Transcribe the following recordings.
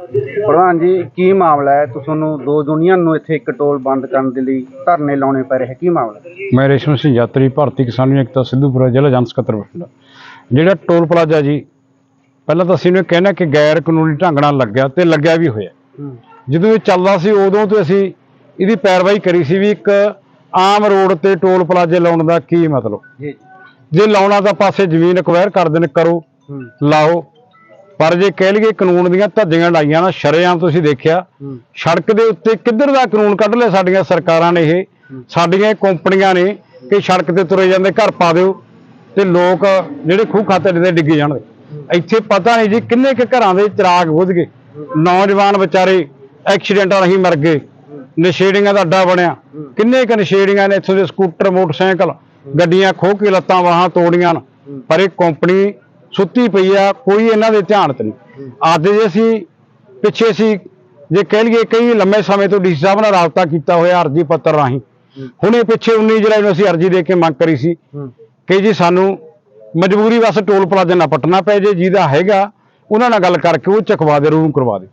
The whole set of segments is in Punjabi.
ਪ੍ਰਧਾਨ ਜੀ ਕੀ ਮਾਮਲਾ ਹੈ? ਤੁਹਾਨੂੰ ਦੋ ਯੂਨੀਅਨ ਨੂੰ ਇੱਥੇ ਇੱਕ ਟੋਲ ਬੰਦ ਕਰਨ ਦੇ ਲਈ ਧਰਨੇ ਲਾਉਣੇ ਪੈ ਰਹੇ ਕੀ ਮਾਮਲਾ ਮੈਂ ਰੇਸ਼ਮ ਸਿੰਘ ਯਾਤਰੀ ਭਾਰਤੀ ਕਿਸਾਨ ਏਕਤਾ ਸਿੱਧੂਪੁਰਾ ਜ਼ਿਲ੍ਹਾ ਜਨ ਸਕੱਤਰ ਬਠਿੰਡਾ ਜਿਹੜਾ ਟੋਲ ਪਲਾਜ਼ਾ ਜੀ ਪਹਿਲਾਂ ਤਾਂ ਅਸੀਂ ਨੇ ਕਹਿਣਾ ਕਿ ਗੈਰ ਕਾਨੂੰਨੀ ਢੰਗ ਨਾਲ ਲੱਗਿਆ ਤੇ ਲੱਗਿਆ ਵੀ ਹੋਇਆ। ਜਦੋਂ ਇਹ ਚੱਲਦਾ ਸੀ ਉਦੋਂ ਤੋਂ ਅਸੀਂ ਇਹਦੀ ਪੈਰਵਾਈ ਕਰੀ ਸੀ ਵੀ ਇੱਕ ਆਮ ਰੋਡ ਤੇ ਟੋਲ ਪਲਾਜ਼ੇ ਲਾਉਣ ਦਾ ਕੀ ਮਤਲਬ? ਜੀ। ਲਾਉਣਾ ਤਾਂ ਪਾਸੇ ਜ਼ਮੀਨ ਅਕਵਾਇਰ ਕਰ ਦੇਣ ਕਰੋ। ਲਾਓ। ਪਰ ਜੇ ਕਹਿ ਲਈਏ ਕਾਨੂੰਨ ਦੀਆਂ ਧੱਜੀਆਂ ਲਾਈਆਂ ਨਾ ਸ਼ਰੇਆਮ ਤੁਸੀਂ ਦੇਖਿਆ ਸੜਕ ਦੇ ਉੱਤੇ ਕਿੱਧਰ ਦਾ ਕਾਨੂੰਨ ਕੱਢ ਲਿਆ ਸਾਡੀਆਂ ਸਰਕਾਰਾਂ ਨੇ ਇਹ? ਸਾਡੀਆਂ ਕੰਪਨੀਆਂ ਨੇ ਕਿ ਸੜਕ ਤੇ ਤੁਰੇ ਜਾਂਦੇ ਘਰ ਪਾ ਦਿਓ ਤੇ ਲੋਕ ਜਿਹੜੇ ਖੂਹ ਖਾਤੇ ਦੇ ਡਿੱਗੇ ਜਾਣਗੇ ਇੱਥੇ ਪਤਾ ਨਹੀਂ ਜੀ ਕਿੰਨੇ ਕੁ ਘਰਾਂ ਦੇ ਚਿਰਾਗ ਬੁੱਝ ਗਏ। ਨੌਜਵਾਨ ਵਿਚਾਰੇ ਐਕਸੀਡੈਂਟਾਂ ਰਾਹੀਂ ਮਰ ਗਏ। ਨਸ਼ੇੜੀਆਂ ਦਾ ਅੱਡਾ ਬਣਿਆ। ਕਿੰਨੇ ਕੁ ਨਸ਼ੇੜੀਆਂ ਨੇ ਇੱਥੋਂ ਦੇ ਸਕੂਟਰ ਮੋਟਰਸਾਈਕਲ ਗੱਡੀਆਂ ਖੋਹ ਕੇ ਲੱਤਾਂ ਬਾਹਾਂ ਤੋੜੀਆਂ। ਪਰ ਇਹ ਕੰਪਨੀ ਸੁੱਤੀ ਪਈ ਆ ਕੋਈ ਇਹਨਾਂ ਦੇ ਧਿਆਨ ਤੇ ਨਹੀਂ। ਅੱਜ ਜੇ ਅਸੀਂ ਪਿੱਛੇ ਸੀ ਜੇ ਕਹਿ ਲਈਏ ਕਈ ਲੰਮੇ ਸਮੇਂ ਤੋਂ ਡੀਸੀ ਸਾਹਿਬ ਨਾਲ ਰਾਬਤਾ ਕੀਤਾ ਹੋਇਆ ਅਰਜੀ ਪੱਤਰ ਰਾਹੀਂ ਹੁਣੇ ਪਿੱਛੇ 19 ਜੁਲਾਈ ਨੂੰ ਅਸੀਂ ਅਰਜੀ ਦੇ ਕੇ ਮੰਗ ਕਰੀ ਸੀ ਕਿ ਜੀ ਸਾਨੂੰ ਮਜਬੂਰੀ ਵਸ ਟੋਲ ਪਲਾਜ਼ਾ ਨਾ ਪਟਣਾ ਪੈ ਜੇ ਜਿਹਦਾ ਹੈਗਾ ਉਹਨਾਂ ਨਾਲ ਗੱਲ ਕਰਕੇ ਉਹ ਚਕਵਾ ਦੇ ਰੂਮ ਕਰਵਾ ਦੇ।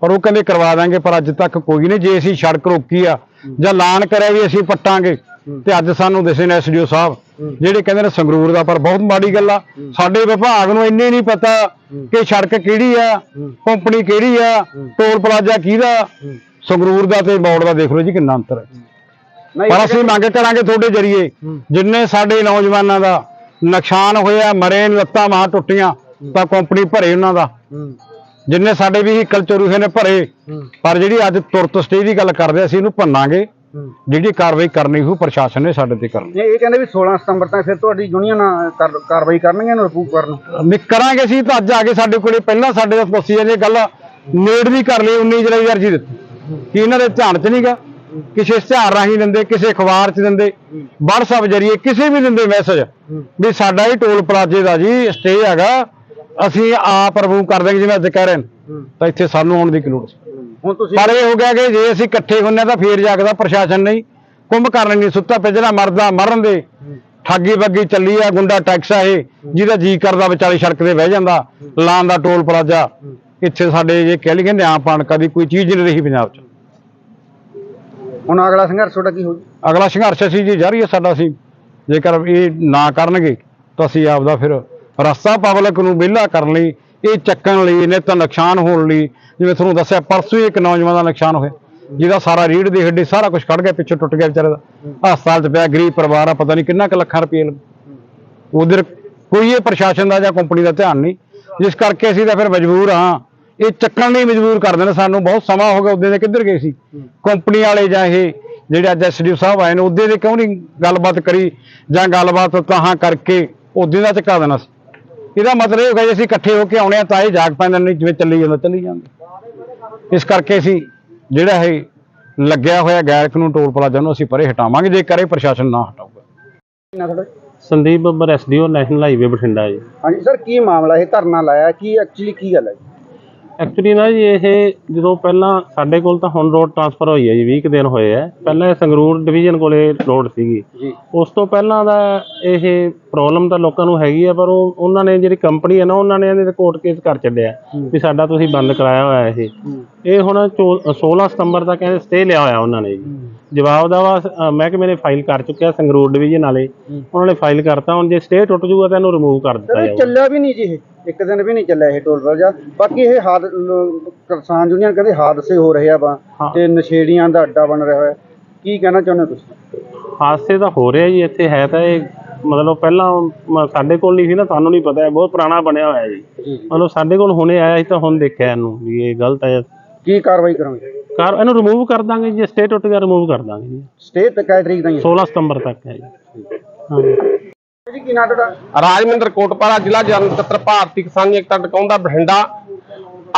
ਪਰ ਉਹ ਕਹਿੰਦੇ ਕਰਵਾ ਦਾਂਗੇ ਪਰ ਅੱਜ ਤੱਕ ਕੋਈ ਨਹੀਂ ਜੇ ਅਸੀਂ ਸੜਕ ਰੋਕੀ ਆ ਜਾਂ ਐਲਾਨ ਕਰਿਆ ਵੀ ਅਸੀਂ ਪੱਟਾਂਗੇ ਤੇ ਅੱਜ ਸਾਨੂੰ ਦਿਸੇ ਨੇ ਐਸਡੀਓ ਸਾਹਿਬ ਜਿਹੜੇ ਕਹਿੰਦੇ ਨੇ ਸੰਗਰੂਰ ਦਾ ਪਰ ਬਹੁਤ ਮਾੜੀ ਗੱਲ ਆ। ਸਾਡੇ ਵਿਭਾਗ ਨੂੰ ਇੰਨੇ ਨਹੀਂ ਪਤਾ ਕਿ ਸੜਕ ਕਿਹੜੀ ਆ ਕੰਪਨੀ ਕਿਹੜੀ ਆ ਟੋਲ ਪਲਾਜ਼ਾ ਕਿਹਦਾ ਸੰਗਰੂਰ ਦਾ ਤੇ ਮੌੜ ਦਾ ਦੇਖ ਲਓ ਜੀ ਕਿੰਨਾ ਅੰਤਰ ਹੈ। ਪਰ ਅਸੀਂ ਮੰਗ ਕਰਾਂਗੇ ਤੁਹਾਡੇ ਜਰੀਏ ਜਿੰਨੇ ਸਾਡੇ ਨੌਜਵਾਨਾਂ ਦਾ ਨੁਕਸਾਨ ਹੋਇਆ ਮਰੇ ਲੱਤਾਂ ਮਾਂ ਟੁੱਟੀਆਂ ਤਾਂ ਕੰਪਨੀ ਭਰੇ ਉਹਨਾਂ ਦਾ। ਜਿੰਨੇ ਸਾਡੇ ਵਹੀਕਲ ਚੋਰੀ ਹੋਏ ਨੇ ਭਰੇ ਪਰ ਜਿਹੜੀ ਅੱਜ ਤੁਰਤ ਸਟੇ ਦੀ ਗੱਲ ਕਰਦੇ ਅਸੀਂ ਇਹਨੂੰ ਭੰਨਾਂਗੇ। ਜਿਹੜੀ ਕਾਰਵਾਈ ਕਰਨੀ ਹੋਊ ਪ੍ਰਸ਼ਾਸਨ ਨੇ ਸਾਡੇ ਤੇ ਕਰਨੀ। ਇਹ ਕਹਿੰਦੇ ਵੀ 16 ਸਤੰਬਰ ਤੱਕ ਫਿਰ ਤੁਹਾਡੀ ਯੂਨੀਅਨ ਕਰ- ਕਾਰਵਾਈ ਕਰਨਗੇ ਇਹਨੂੰ ਰਿਪੂਵ ਕਰਨ? ਨਿ ਕਰਾਂਗੇ ਅਸੀਂ ਤਾਂ ਅੱਜ ਆ ਕੇ ਸਾਡੇ ਕੋਲੇ ਪਹਿਲਾਂ ਸਾਡੇ ਦਾ ਦੱਸੀ ਜੇ ਗੱਲ ਨੇੜ ਵੀ ਕਰ ਲਈ 19 ਜੁਲਾਈ ਅਰਜੀ ਦਿੱਤੀ। ਕਿ ਇਹਨਾਂ ਦੇ ਧਿਆਨ 'ਚ ਨਹੀਂਗਾ ਕਿਸੇ ਇਸ਼ਤਿਹਾਰ ਰਾਹੀਂ ਦਿੰਦੇ ਕਿਸੇ ਅਖਬਾਰ 'ਚ ਦਿੰਦੇ WhatsApp ਜਰੀਏ ਕਿਸੇ ਵੀ ਦਿੰਦੇ ਮੈਸੇਜ ਵੀ ਸਾਡਾ ਹੀ ਟੋਲ ਪਲਾਜ਼ੇ ਦਾ ਜੀ ਸਟੇ ਹੈਗਾ ਅਸੀਂ ਆਪ ਰਿਮੂਵ ਕਰ ਦਾਂਗੇ ਜਿਵੇਂ ਅੱਜ ਕਹਿ ਰਹੇ ਨੇ। ਤਾਂ ਇੱਥੇ ਸਾਨੂੰ ਆਉਣ ਦੀ ਕੀ ਲੋੜ ਸੀ? ਹੁਣ ਤੁਸੀਂ ਪਰ ਇਹ ਹੋ ਗਿਆ ਕਿ ਜੇ ਅਸੀਂ ਇਕੱਠੇ ਹੁੰਨੇ ਤਾਂ ਫੇਰ ਜਾਗਦਾ ਪ੍ਰਸ਼ਾਸਨ ਨਹੀਂ। ਕੁੰਭ ਕਰਨ ਨਹੀਂ ਸੁੱਤਾ ਪਿਆ ਜਿਹੜਾ ਮਰਦਾ ਮਰਨ ਦੇ। ਠੱਗੀ ਬੱਗੀ ਚੱਲੀ ਆ ਗੁੰਡਾ ਟੈਕਸ ਆ ਇਹ ਜਿਹਦਾ ਜੀ ਕਰਦਾ ਵਿਚਾਲੀ ਸੜਕ ਤੇ ਬਹਿ ਜਾਂਦਾ ਲਾਂ ਦਾ ਟੋਲ ਪਲਾਜ਼ਾ। ਇੱਥੇ ਸਾਡੇ ਜੇ ਕਹਿ ਲਈਏ ਨਿਆਂ ਪਾਣ ਕਦੀ ਕੋਈ ਚੀਜ਼ ਨਹੀਂ ਰਹੀ ਪੰਜਾਬ 'ਚ। ਹੁਣ ਅਗਲਾ ਸੰਘਰਸ਼ ਤੁਹਾਡਾ ਕੀ ਹੋਊ? ਅਗਲਾ ਸੰਘਰਸ਼ ਅਸੀਂ ਜੀ ਜਾਰੀ ਹੈ ਸਾਡਾ ਸੀ ਜੇਕਰ ਇਹ ਨਾ ਕਰਨਗੇ ਤਾਂ ਅਸੀਂ ਆਪਦਾ ਫਿਰ ਰਸਤਾ ਪਬਲਿਕ ਨੂੰ ਵਿਹਲਾ ਕਰਨ ਲਈ ਇਹ ਚੱਕਣ ਲਈ, ਇਹਨੇ ਤਾਂ ਨੁਕਸਾਨ ਹੋਣ ਲਈ, ਜਿਵੇਂ ਤੁਹਾਨੂੰ ਦੱਸਿਆ, ਪਰਸੋਂ ਹੀ ਇੱਕ ਨੌਜਵਾਨ ਦਾ ਨੁਕਸਾਨ ਹੋਇਆ, ਜਿਹਦਾ ਸਾਰਾ ਰੀੜ ਦੇ ਹੱਡੀ, ਸਾਰਾ ਕੁਝ ਕੱਢ ਗਿਆ, ਪਿੱਛੇ ਟੁੱਟ ਗਿਆ ਵਿਚਾਰੇ ਦਾ। ਹਸਪਤਾਲ 'ਚ ਪਿਆ, ਗਰੀਬ ਪਰਿਵਾਰ ਆ, ਪਤਾ ਨਹੀਂ ਕਿੰਨਾ ਕੁ ਲੱਖਾਂ ਰੁਪਏ ਉਧਰ ਕੋਈ ਇਹ ਪ੍ਰਸ਼ਾਸਨ ਦਾ ਜਾਂ ਕੰਪਨੀ ਦਾ ਧਿਆਨ ਨਹੀਂ। ਜਿਸ ਕਰਕੇ ਅਸੀਂ ਤਾਂ ਫਿਰ ਮਜਬੂਰ ਹਾਂ। ਇਹ ਚੱਕਣ ਲਈ ਮਜਬੂਰ ਕਰਦੇ ਨੇ ਸਾਨੂੰ, ਬਹੁਤ ਸਮਾਂ ਹੋ ਗਿਆ ਉਦੋਂ ਦੇ ਕਿੱਧਰ ਗਏ ਸੀ? ਕੰਪਨੀ ਵਾਲੇ ਜਾਂ ਇਹ ਜਿਹੜੇ ਅੱਜ ਐਸਡੀਓ ਸਾਹਿਬ ਆਏ ਨੇ ਉਦੋਂ ਦੇ ਕਿਉਂ ਨਹੀਂ ਗੱਲਬਾਤ ਕਰੀ? ਜਾਂ ਗੱਲਬਾਤ ਤਾਂ ਕਰਕੇ ਉਦੋਂ ਦਾ ਚੁਕਾ ਦੇਣਾ ਸੀ। ਇਹਦਾ ਮਤਲਬ ਇਹ ਹੋ ਗਿਆ ਜੇ ਅਸੀਂ ਇਕੱਠੇ ਹੋ ਕੇ ਆਉਣੇ ਆ ਤਾਂ ਇਹ ਜਾਗ ਪੈਂਦੇ ਨਹੀਂ ਜਿਵੇਂ ਚੱਲੀ ਜਾਂਦਾ ਚੱਲੀ ਜਾਂਦੇ। ਇਸ ਕਰਕੇ ਅਸੀਂ ਜਿਹੜਾ ਇਹ ਲੱਗਿਆ ਹੋਇਆ ਗੈਰ ਕਾਨੂੰਨ ਟੋਲ ਪਲਾਜ਼ਾ ਨੂੰ ਅਸੀਂ ਪਰੇ ਹਟਾਵਾਂਗੇ ਜੇ ਕਰੇ ਪ੍ਰਸ਼ਾਸਨ ਨਾ ਹਟਾਊਗਾ। Sandeep Babbar SDO national highway Bathinda ji. ਹਾਂਜੀ ਸਰ ਕੀ ਮਾਮਲਾ ਇਹ ਧਰਨਾ ਲਾਇਆ? ਕੀ ਐਕਚੁਅਲੀ ਕੀ ਗੱਲ ਹੈ? ਜੀ? ਐਕਚੁਅਲੀ ਨਾ ਜੀ ਇਹ ਜਦੋਂ ਪਹਿਲਾਂ ਸਾਡੇ ਕੋਲ ਤਾਂ ਹੁਣ ਰੋਡ ਟ੍ਰਾਂਸਫਰ ਹੋਈ ਹੈ ਜੀ 20 ਕੁ ਦਿਨ ਹੋਏ ਆ ਪਹਿਲਾਂ ਇਹ ਸੰਗਰੂਰ ਡਿਵੀਜ਼ਨ ਕੋਲੇ ਰੋਡ ਸੀਗੀ। ਜੀ। ਉਸ ਤੋਂ ਪਹਿਲਾਂ ਦਾ ਇਹ ਪ੍ਰੋਬਲਮ ਤਾਂ ਲੋਕਾਂ ਨੂੰ ਹੈਗੀ ਆ ਪਰ ਉਹ ਉਹਨਾਂ ਨੇ ਜਿਹੜੀ ਕੰਪਨੀ ਹੈ ਨਾ ਉਹਨਾਂ ਨੇ ਇਹਦੇ ਤੇ ਕੋਰਟ ਕੇਸ ਕਰ ਛੱਡਿਆ। ਵੀ ਸਾਡਾ ਤੁਸੀਂ ਬੰਦ ਕਰਾਇਆ ਹੋਇਆ ਇਹ। ਇਹ ਹੁਣ ਚੌ- 16 ਸਤੰਬਰ ਤੱਕ ਇਹਦੇ ਸਟੇ ਲਿਆ ਹੋਇਆ ਉਹਨਾਂ ਨੇ ਜੀ। ਜਵਾਬ ਦਾ ਵਾ ਮਹਿਕਮੇ ਨੇ ਫਾਈਲ ਕਰ ਚੁੱਕਿਆ ਸੰਗਰੂਰ ਡਿਵੀਜ਼ਨ ਵਾਲੇ। ਉਹਨਾਂ ਨੇ ਫਾਈਲ ਕਰਤਾ ਹੁਣ ਜੇ ਸਟੇ ਟੁੱਟ ਜੂਗਾ ਤਾਂ ਇਹਨੂੰ ਰਿਮੂਵ ਕਰ ਦਿੱਤਾ ਜਾਊਗਾ। ਚੱਲਿਆ ਵੀ ਨਹੀਂ ਜੀ ਇਹ। ਇੱਕ ਦਿਨ ਵੀ ਨਹੀਂ ਚੱਲਿਆ ਇਹ ਟੋਲ ਪਲਾਜ਼ਾ। ਬਾਕੀ ਇਹ ਹਾਦ ਲ- ਕਿਸਾਨ ਯੂਨੀਅਨ ਕਹਿੰਦੇ ਹਾਦਸੇ ਹੋ ਰਹੇ ਆ ਵਾ ਹਾਂ। ਤੇ ਨਸ਼ੇੜੀਆਂ ਦਾ ਅੱਡਾ ਬਣ ਰਿਹਾ ਹੋਇਆ। ਕੀ ਕਹਿਣਾ ਚਾਹੁੰਦੇ ਹੋ ਤੁਸੀਂ? ਹਾਦਸੇ ਤਾਂ ਹੋ ਰਿਹਾ ਜੀ ਇੱਥੇ ਹੈ ਤਾਂ ਇਹ ਮਤਲਬ ਪਹਿਲਾਂ ਮ- ਸਾਡੇ ਕੋਲ ਨਹੀਂ ਸੀ ਨਾ ਸਾਨੂੰ ਨਹੀਂ ਪਤਾ ਇਹ ਬਹੁਤ ਪੁਰਾਣਾ ਬਣਿਆ ਹੋਇਆ ਜੀ। ਜੀ ਮਤਲਬ ਸਾਡੇ ਕੋਲ ਹੁਣੇ ਆਇਆ ਸੀ ਤਾਂ ਹੁਣ ਦੇਖਿਆ ਇਹਨੂੰ ਵੀ ਇਹ ਗਲਤ ਹੈ। ਕੀ ਕਾਰਵਾਈ ਕਰੋਗੇ? ਕਾਰ ਇਹਨੂੰ ਰਿਮੂਵ ਕਰ ਦਾਂਗੇ ਜੇ ਸਟੇ ਟੁੱਟ ਗਿਆ ਰਿਮੂਵ ਕਰ ਦਾਂਗੇ ਜੀ। ਸਟੇ ਤੇ ਤਰੀਕ ਦਾ ਹੀ? 16 ਸਤੰਬਰ ਤੱਕ ਹੈ ਜੀ। ਹਾਂ ਹੈ। ਕੀ ਨਾਂ ਤੁਹਾਡਾ? ਰਾਜਮਿੰਦਰ ਕੋਟਪਾਲਾ ਜ਼ਿਲ੍ਹਾ ਜਨ ਭਾਰਤੀ ਕਿਸਾਨ ਏਕਤਾ ਟਿਕਾਉਂਦਾ ਬਠਿੰਡਾ।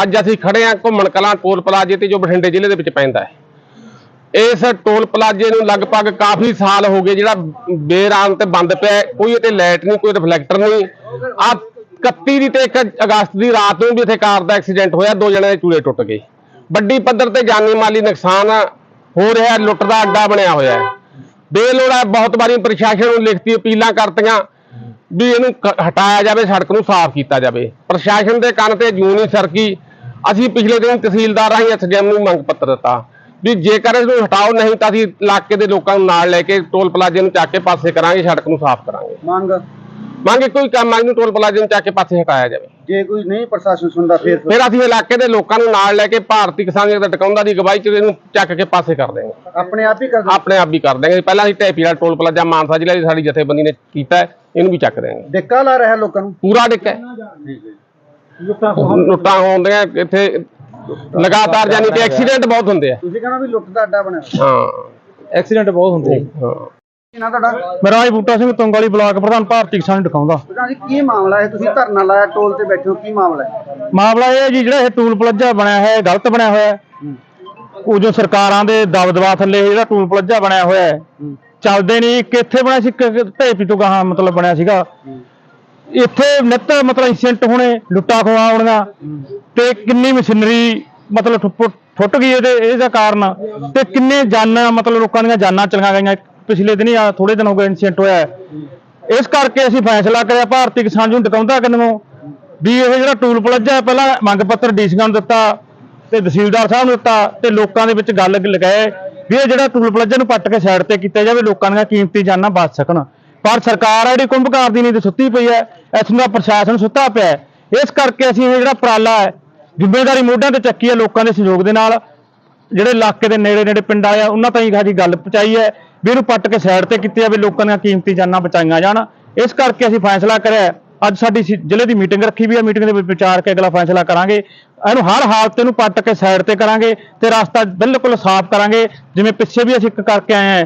ਅੱਜ ਅਸੀਂ ਖੜੇ ਹਾਂ ਘੁੰਮਣ ਕਲਾਂ ਟੋਲ ਪਲਾਜ਼ੇ ਤੇ ਜੋ ਬਠਿੰਡੇ ਜ਼ਿਲ੍ਹੇ ਦੇ ਵਿੱਚ ਪੈਂਦਾ ਹੈ। ਇਸ ਟੋਲ ਪਲਾਜ਼ੇ ਨੂੰ ਲਗਭਗ ਕਾਫੀ ਸਾਲ ਹੋ ਗਏ ਜਿਹੜਾ ਬੇਰਾਮ ਤੇ ਬੰਦ ਪਿਆ ਕੋਈ ਇਹਤੇ ਲਾਈਟ ਨਹੀਂ ਕੋਈ ਰਿਫਲੈਕਟਰ ਨਹੀਂ। ਆ 31 ਦੀ ਤੇ 1 ਅਗਸਤ ਦੀ ਰਾਤ ਨੂੰ ਵੀ ਇੱਥੇ ਕਾਰ ਦਾ ਐਕਸੀਡੈਂਟ ਹੋਇਆ ਦੋ ਜਣਿਆਂ ਦੇ ਚੂਲੇ ਟੁੱਟ ਗਏ। ਵੱਡੀ ਪੱਧਰ ਤੇ ਜਾਨੀ ਮਾਲੀ ਨੁਕਸਾਨ ਹੋ ਰਿਹਾ ਹੈ, ਲੁੱਟ ਦਾ ਅੱਡਾ ਬਣਿਆ ਹੋਇਆ ਹੈ। ਬੇਲੋੜਾ ਬਹੁਤ ਵਾਰੀ ਪ੍ਰਸ਼ਾਸਨ ਨੂੰ ਲਿਖਤੀ ਅਪੀਲਾਂ ਕਰਤੀਆਂ। ਵੀ ਇਹਨੂੰ ਹਟਾਇਆ ਜਾਵੇ ਸੜਕ ਨੂੰ ਸਾਫ਼ ਕੀਤਾ ਜਾਵੇ। ਪ੍ਰਸ਼ਾਸਨ ਦੇ ਕੰਨ ਤੇ ਜੂੰ ਨਹੀਂ ਸਰਕੀ। ਅਸੀਂ ਪਿਛਲੇ ਦਿਨ ਤਹਿਸੀਲਦਾਰ ਰਾਹੀਂ ਐਸਡੀਐਮ ਨੂੰ ਮੰਗ ਪੱਤਰ ਦਿੱਤਾ ਵੀ ਜੇਕਰ ਇਸ ਨੂੰ ਹਟਾਓ ਨਹੀਂ ਤਾਂ ਅਸੀਂ ਇਲਾਕੇ ਦੇ ਲੋਕਾਂ ਨੂੰ ਨਾਲ ਲੈ ਕੇ ਟੋਲ ਪਲਾਜ਼ੇ ਨੂੰ ਚੱਕ ਕੇ ਪਾਸੇ ਕਰਾਂਗੇ ਸੜਕ ਨੂੰ ਸਾਫ਼ ਕਰਾਂਗੇ। ਮੰਗ? ਮੰਗੇ ਕੋਈ ਕੰਮ ਆ ਇਹਨੂੰ ਟੋਲ ਪਲਾਜ਼ੇ ਨੂੰ ਚੱਕ ਕੇ ਪਾਸੇ ਹਟਾਇਆ ਜਾਵੇ। ਜੇ ਕੋਈ ਨਹੀਂ ਪ੍ਰਸ਼ਾਸਨ ਸੁਣਦਾ ਫਿਰ ਫਿਰ ਅਸੀਂ ਇਲਾਕੇ ਦੇ ਲੋਕਾਂ ਨੂੰ ਨਾਲ ਲੈ ਕੇ ਭਾਰਤੀ ਕਿਸਾਨ ਜਥਾ ਟਿਕਾਉਂਦਾ ਦੀ ਅਗਵਾਈ ਚ ਇਹਨੂੰ ਚੱਕ ਕੇ ਪਾਸੇ ਕਰ ਦੇਵਾਂਗੇ। ਆਪਣੇ ਆਪ ਹੀ ਕਰ ਦਿਓ। ਆਪਣੇ ਆਪ ਹੀ ਕਰ ਦੇਵਾਂਗੇ। ਪਹਿਲਾਂ ਅਸੀਂ ਵਾਲਾ ਟੋਲ ਪਲਾਜ਼ਾ ਮਾਨਸਾ ਜ਼ਿਲ੍ਹੇ ਦੀ ਸਾਡੀ ਜਥੇਬੰਦੀ ਨੇ ਕੀਤਾ ਹੈ, ਇਹਨੂੰ ਵੀ ਚੱਕ ਦੇਵਾਂਗੇ ਡਿੱਕਾ ਲਾ ਰਿਹਾ ਲੋਕਾਂ ਨੂੰ? ਪੂਰਾ ਡਿੱਕ ਹੈ। ਲੁੱਟਾਂ ਹੁੰਦੀਆਂ ਇੱਥੇ ਲਗਾਤਾਰ ਯਾਨੀ ਕਿ ਐਕਸੀਡੈਂਟ ਬਹੁਤ ਹੁੰਦੇ ਆ। ਤੁਸੀਂ ਕਹਿੰਦਾ ਵੀ ਲੁੱਟ ਦਾ ਅੱਡਾ ਬਣਿਆ। ਹਾਂ। ਐਕਸੀਡੈਂਟ ਬਹੁਤ ਹੁੰਦੇ ਹਾਂ। ਕੀ ਨਾਂ ਤੁਹਾਡਾ? ਮੇਰਾ ਜੀ ਬੂਟਾ ਸਿੰਘ ਤੁੰਗ ਵਾਲੀ ਬਲਾਕ ਪ੍ਰਧਾਨ ਭਾਰਤੀ ਕਿਸਾਨ ਦਿਖਾਉਂਦਾ। ਜੀ ਕੀ ਮਾਮਲਾ ਹੈ? ਤੁਸੀਂ ਧਰਨਾ ਲਾਇਆ ਟੋਲ ਤੇ ਬੈਠੇ ਹੋ ਕੀ ਮਾਮਲਾ ਹੈ? ਮਾਮਲਾ ਇਹ ਹੈ ਜੀ ਜਿਹੜਾ ਇਹ ਟੂਲ ਪਲਾਜ਼ਾ ਬਣਿਆ ਹੈ ਇਹ ਗਲਤ ਬਣਿਆ ਹੋਇਆ ਹੈ। ਉਹ ਜੋ ਸਰਕਾਰਾਂ ਦੇ ਦਬਦਬਾ ਥੱਲੇ ਇਹ ਜਿਹੜਾ ਟੂਲ ਪਲਾਜ਼ਾ ਬਣਿਆ ਹੋਇਆ ਹੈ। ਚੱਲਦੇ ਨਹੀਂ ਇੱਕ ਇੱਥੇ ਬਣਿਆ ਸੀ ਢੇਪੀ ਤੋਂ ਗਾਹਾਂ ਮਤਲਬ ਬਣਿਆ ਸੀਗਾ। ਇੱਥੇ ਨਿੱਤ ਮਤਲਬ ਇੰਸੀਡੈਂਟ ਹੋਣੇ ਲੁੱਟਾਂ ਖੋਹਾਂ ਹੋਣੀਆਂ ਤੇ ਕਿੰਨੀ ਮਸ਼ੀਨਰੀ ਮਤਲਬ ਠੁੱਪ- ਫੁੱਟ ਗਈ ਇਹਦੇ ਇਹਦਾ ਕਾਰਨ। ਤੇ ਕਿੰਨੇ ਜਾਨਾਂ ਮਤਲਬ ਲੋਕਾਂ ਦੀਆਂ ਜਾਨਾਂ ਚਲੀਆਂ ਗਈਆਂ। ਪਿਛਲੇ ਦਿਨੀ ਆ ਥੋੜੇ ਦਿਨ ਹੋ ਗਏ ਇੰਸੀਡੈਂਟ ਹੋਇਆ ਇਸ ਕਰਕੇ ਅਸੀਂ ਫੈਸਲਾ ਕਰਿਆ ਭਾਰਤੀ ਕਿਸਾਨ ਨੂੰ ਟਿਕਾਉਂਦਾ ਕਿੰਨੋਂ ਵੀ ਇਹ ਜਿਹੜਾ ਟੂਲ ਪਲਾਜ਼ਾ ਹੈ, ਪਹਿਲਾਂ ਮੰਗ ਪੱਤਰ ਡੀਸੀਆਂ ਨੂੰ ਦਿੱਤਾ ਤੇ ਤਹਿਸੀਲਦਾਰ ਸਾਹਿਬ ਨੂੰ ਦਿੱਤਾ ਤੇ ਲੋਕਾਂ ਦੇ ਵਿੱਚ ਗੱਲ ਲਗਾਏ। ਵੀ ਇਹ ਜਿਹੜਾ ਟੂਲ ਪਲਾਜ਼ਾ ਨੂੰ ਪੱਟ ਕੇ ਸਾਈਡ ਤੇ ਕੀਤਾ ਜਾਵੇ, ਲੋਕਾਂ ਦੀਆਂ ਕੀਮਤੀ ਜਾਨਾਂ ਬਚ ਸਕਣ ਪਰ ਸਰਕਾਰ ਆ ਜਿਹੜੀ ਕੁੰਭਕਾਰ ਦੀ ਨੀਂਦ ਸੁੱਤੀ ਪਈ ਹੈ ਇੱਥੋਂ ਦਾ ਪ੍ਰਸ਼ਾਸਨ ਸੁੱਤਾ ਪਿਆ ਹੈ। ਇਸ ਕਰਕੇ ਅਸੀਂ ਇਹ ਜਿਹੜਾ ਉਪਰਾਲਾ ਹੈ, ਜ਼ਿੰਮੇਵਾਰੀ ਮੋਢਿਆਂ ਤੇ ਚੱਕੀ ਹੈ ਲੋਕਾਂ ਦੇ ਸਹਿਯੋਗ ਦੇ ਨਾਲ ਜਿਹੜੇ ਇਲਾਕੇ ਦੇ ਨੇੜੇ ਨੇੜੇ ਪਿੰਡ ਆਏ ਆ, ਉਹਨਾਂ ਤਾਈਂ ਸਾਡੀ ਗੱਲ ਪਹੁੰਚਾਈ ਹੈ ਵੀ ਇਹਨੂੰ ਪੱਟ ਕੇ ਸਾਈਡ ਤੇ ਕੀਤੀ ਜਾਵੇ, ਲੋਕਾਂ ਦੀਆਂ ਕੀਮਤੀ ਜਾਨਾਂ ਬਚਾਈਆਂ ਜਾਣ ਇਸ ਕਰਕੇ ਅਸੀਂ ਫੈਸਲਾ ਕਰਿਆ ਹੈ। ਅੱਜ ਸਾਡੀ ਸੀ- ਜ਼ਿਲ੍ਹੇ ਦੀ ਮੀਟਿੰਗ ਰੱਖੀ ਵੀ ਹੈ ਮੀਟਿੰਗ ਦੇ ਵਿੱਚ ਵਿਚਾਰ ਕੇ ਅਗਲਾ ਫੈਸਲਾ ਕਰਾਂਗੇ। ਇਹਨੂੰ ਹਰ ਹਾਲਤ ਤੇ ਇਹਨੂੰ ਪੱਟ ਕੇ ਸਾਈਡ ਤੇ ਕਰਾਂਗੇ ਤੇ ਰਸਤਾ ਬਿਲਕੁਲ ਸਾਫ਼ ਕਰਾਂਗੇ। ਜਿਵੇਂ ਪਿੱਛੇ ਵੀ ਅਸੀਂ ਇੱਕ ਕਰਕੇ ਆਏ ਹਾਂ